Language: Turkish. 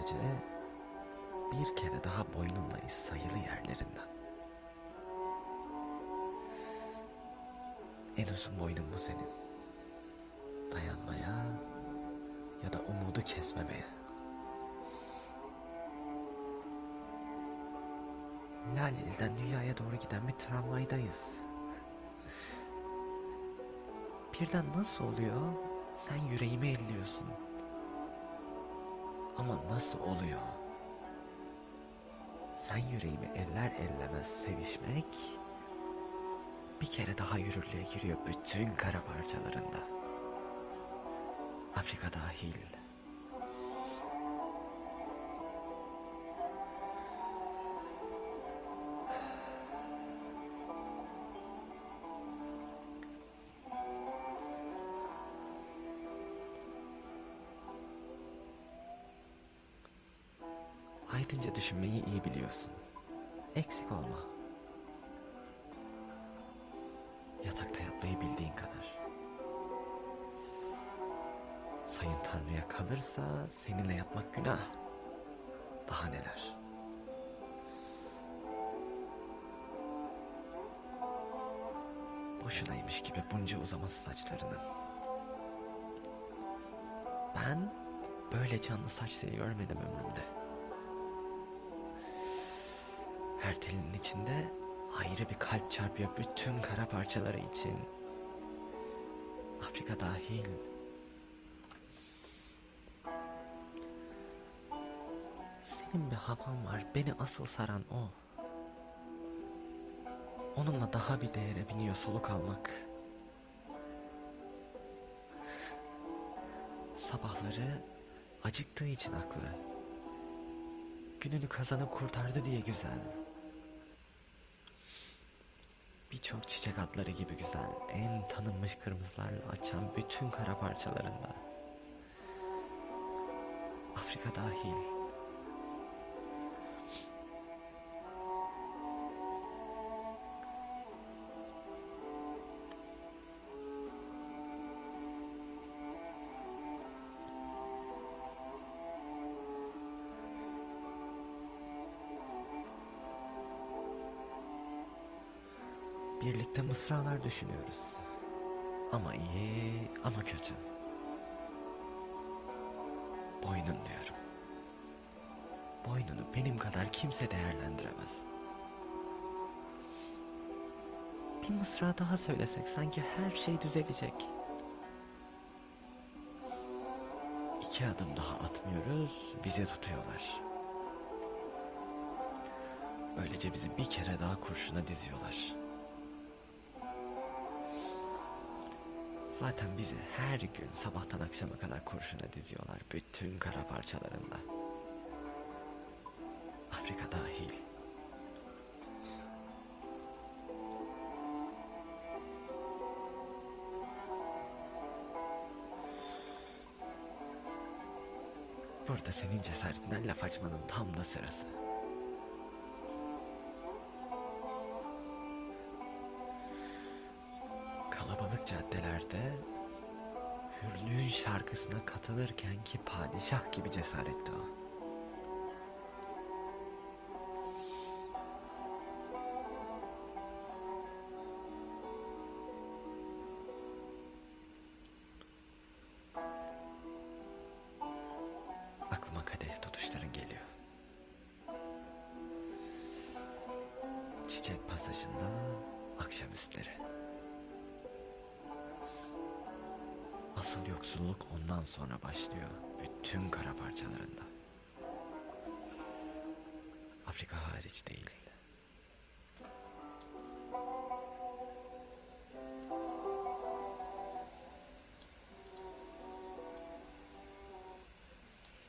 gece bir kere daha boynundayız sayılı yerlerinden. En uzun boynun bu senin. Dayanmaya ya da umudu kesmemeye. Laleli'den dünyaya doğru giden bir tramvaydayız. Birden nasıl oluyor? Sen yüreğimi elliyorsun. Ama nasıl oluyor? Sen yüreğimi eller ellemez sevişmek bir kere daha yürürlüğe giriyor bütün kara parçalarında. Afrika dahil. Aydınca düşünmeyi iyi biliyorsun. Eksik olma. Yatakta yatmayı bildiğin kadar. Sayın Tanrı'ya kalırsa seninle yatmak günah. Daha neler. Boşunaymış gibi bunca uzaması saçlarının. Ben böyle canlı saçları görmedim ömrümde. Her telinin içinde ayrı bir kalp çarpıyor bütün kara parçaları için. Afrika dahil. Senin bir havan var beni asıl saran o. Onunla daha bir değere biniyor soluk almak. Sabahları acıktığı için aklı. Gününü kazanıp kurtardı diye güzel. Birçok çiçek adları gibi güzel, en tanınmış kırmızılarla açan bütün kara parçalarında. Afrika dahil. Birlikte mısralar düşünüyoruz. Ama iyi ama kötü. Boynun diyorum. Boynunu benim kadar kimse değerlendiremez. Bir mısra daha söylesek sanki her şey düzelecek. İki adım daha atmıyoruz, bizi tutuyorlar. Böylece bizi bir kere daha kurşuna diziyorlar. Zaten bizi her gün sabahtan akşama kadar kurşuna diziyorlar bütün kara parçalarında. Afrika dahil. Burada senin cesaretinden laf açmanın tam da sırası. Kalabalık caddelerde hürlüğün şarkısına katılırken ki padişah gibi cesaretti o. Aklıma kadeh tutuşların geliyor. Çiçek pasajında akşamüstleri. Asıl yoksulluk ondan sonra başlıyor. Bütün kara parçalarında. Afrika hariç değil.